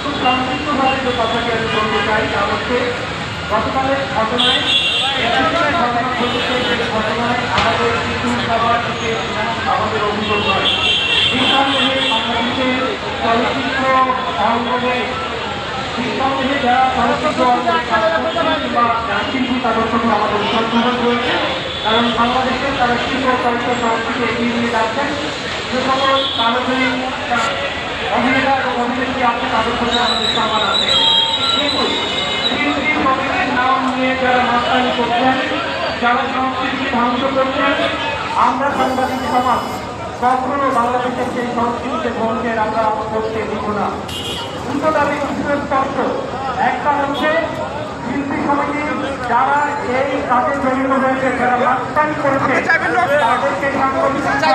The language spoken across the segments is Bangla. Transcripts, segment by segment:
খুব সংক্ষিপ্তভাবে যে কথাটি আমি বলতে চাই তা হচ্ছে গতকালের ঘটনায় ঘটনা ঘটেছে যে ঘটনায় আমাদের খাবার থেকে আমাদের অভিযোগ হয় নিঃসন্দেহে বাংলাদেশের চলচ্চিত্র যারা চলচ্চিত্র আমাদের শ্রদ্ধাবোধ রয়েছে কারণ বাংলাদেশে তারা শিল্প চরিত্র সংস্কৃতি এগিয়ে নিয়ে যাচ্ছেন। যে সকল কারণে অভিনেতা এবং অভিনেত্রী আছে, তাদের সঙ্গে আমাদের সম্মান আছে। কিন্তু শিল্পী সমিতির নাম নিয়ে যারা মাস্তানি করছেন, যারা সংস্কৃতিকে ধ্বংস করছেন, আমরা সাংবাদিক সমাজ, কখনো বাংলাদেশের সেই সংস্কৃতিকে ধ্বংসের আমরা করতে দিব না। দুটো দাবি সুস্পষ্ট একটা হচ্ছে, শিল্পী সমিতি যারা এই কাজে জড়িত হয়েছে যারা মাস্তানি করেছে তাদেরকে সাংবাদিকভাবে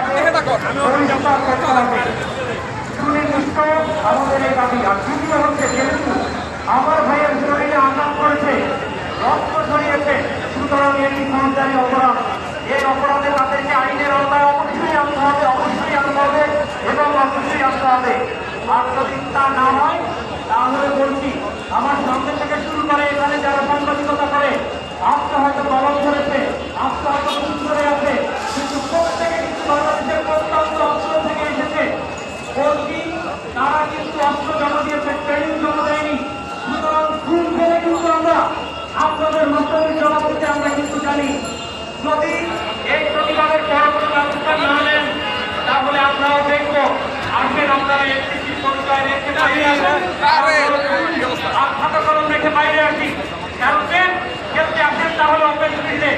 পরিষ্কার করতে হবে। সুনির্দিষ্ট আমাদের এই দাবি। আর দ্বিতীয় হচ্ছে যেহেতু আমার ভাইয়ের শরীরে আঘাত করেছে রক্ত ছড়িয়েছে সুতরাং এটি ফৌজদারি অপরাধ। এই অপরাধে তাদেরকে আইনের আওতায় অবশ্যই আনতে হবে অবশ্যই আনতে হবে এবং অবশ্যই আনতে হবে। আর যদি তা না হয় তাহলে বলছি আমার সামনে থেকে শুরু করে এখানে যারা সাংবাদিকতা করে, আজকে হয়তো কলম ধরেছে, আজকে হয়তো খুন করে আছে, কিন্তু প্রত্যেকে কিন্তু বাংলাদেশের প্রত্যন্ত অঞ্চল থেকে এসেছে। বলছি, তারা কিন্তু অস্ত্র জমা দিয়েছে, ট্রেনিং জমা দেয়নি। সুতরাং খুন ফেলে কিন্তু আমরা, আপনাদের মাধ্যমে জমা করতে আমরা কিন্তু জানি। যদি এই প্রতিবাদের পরবর্তী ব্যবস্থা না নেন, তাহলে আমরাও দেখব, আসেন আপনারা এসপিসির পরিচয় রেখে বাইরে আসেন আর খাতা কলম রেখে বাইরে আসি। কারণ যদি আসেন তাহলে ওপেন স্পিডে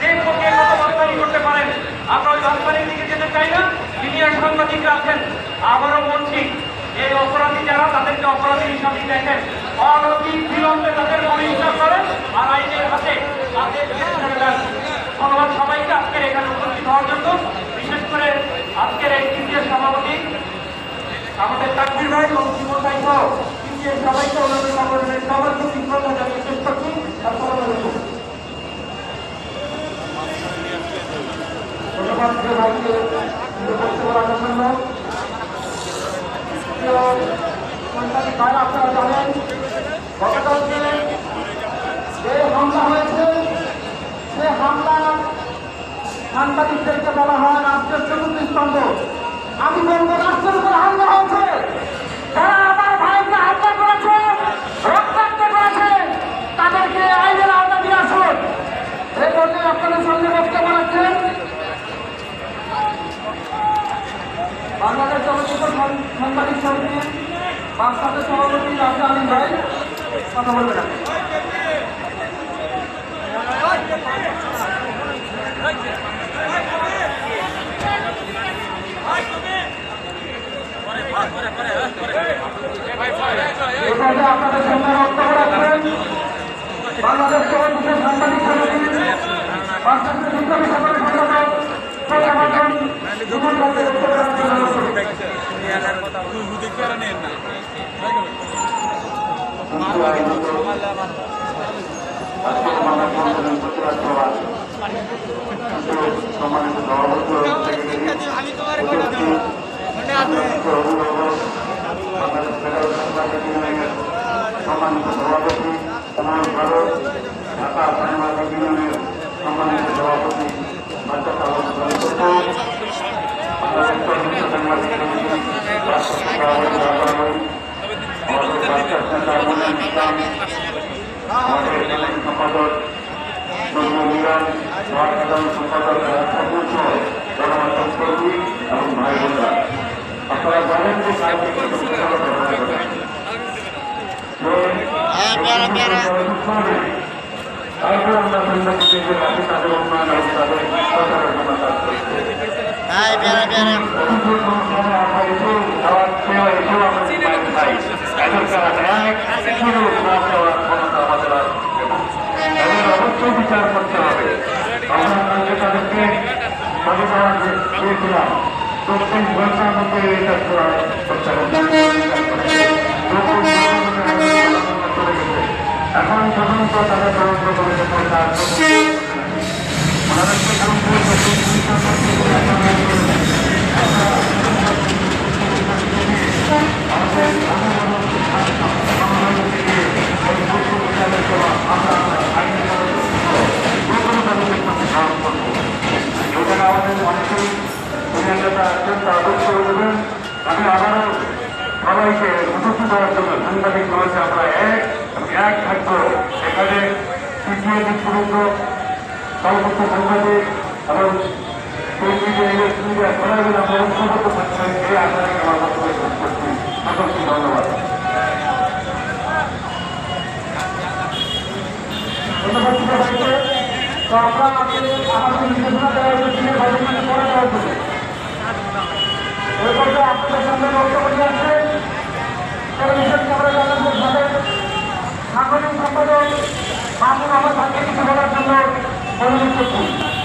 যে পক্ষে কত বাস্তানি করতে পারেন? আমরা ওই বাস্তানির দিকে যেতে চাই না। সিনিয়র সাংবাদিকরা আছেন। আবারও বলছি, এই অপরাধী যারা, তাদেরকে অপরাধী হিসাবে দেখেন। অনতি বিলম্বে তাদের পরিষ্কার করেন আর আইনের হাতে তাদেরকে ছেড়ে দেন। ধন্যবাদ সবাইকে আজকের এখানে উপস্থিত হওয়ার জন্য। বিশেষ করে আজকের এই তৃতীয় সভাপতি আমাদের তাকবির ভাই এবং জীবন ভাই সহ। তৃতীয় সবাইকে অন্যান্য সংগঠনের প্রতি শ্রদ্ধা জানিয়ে শেষ করছি। আসসালামু আলাইকুম। ধন্যবাদ আপনারা জানেন গতকাল যে হামলা হয়েছে, সে হামলা সাংবাদিকদেরকে বলা হয় রাষ্ট্রের চতুর্থ স্তম্ভ আমি বলব রাষ্ট্রের উপর হামলা হয়েছে যারা আমার ভাইকে হামলা করেছে রক্তাক্ত করেছে তাদেরকে আইনের আওতা দিয়ে আসুন এই বলতে আপনাদের সামনে বক্তব্য রাখছেন বাংলাদেশ চলচ্চিত্র সাং- সাংবাদিক সমিতি বাংলাদেশ সভাপতি রাজা আলী ভাই কথা সামনে বক্তব্য রাখবেন। বাংলাদেশ বক্তব্য রাখবেন অনুরোধ করছি। সম্মানিত সম্মানিত সভাপতি কুমার ভারত ঢাকা সাংবাদিক ইউনিয়নের সম্মানিত সভাপতি বাচ্চা সাংবাদিক সাংবাদিক আমাদের বাচ্চার নেতা মনির ইসলাম আমাদের জেলা সম্পাদক সন্ধ্যা সাধারণ সম্পাদক সদস্য গণমাধ্যম কর্মী এবং ভাই বোনরা। আপনারা জানেন যে তারপর আমরা যে রাখি তাদের উন্নয়ন এবং তাদের প্রচারের জন্য কাজ করছি। হাই প্যারা প্যারা। অবশ্যই বিচার করতে বলিদানকে দিয়েছিলাম দক্ষিণ বৈশাখকে এটা এখন পর্যন্ত তারা তদন্ত করেছে ভারতের তারা দেবেন আমি আবারও সবাইকে উপস্থিত হওয়ার জন্য সাংবাদিক রয়েছে আমরা এক এক থাকব। এখানে তৃতীয় দিকপূর্ব সর্বোচ্চ সাংবাদিক এবং করছি। ধন্যবাদ। আমরা আমাদের আমাদের নির্দেশনা দেওয়া হয়েছে সাংগঠনিক সম্পাদক মামুন আমার ভাগ্যে কিছু বলার জন্য অনুরোধ করছি।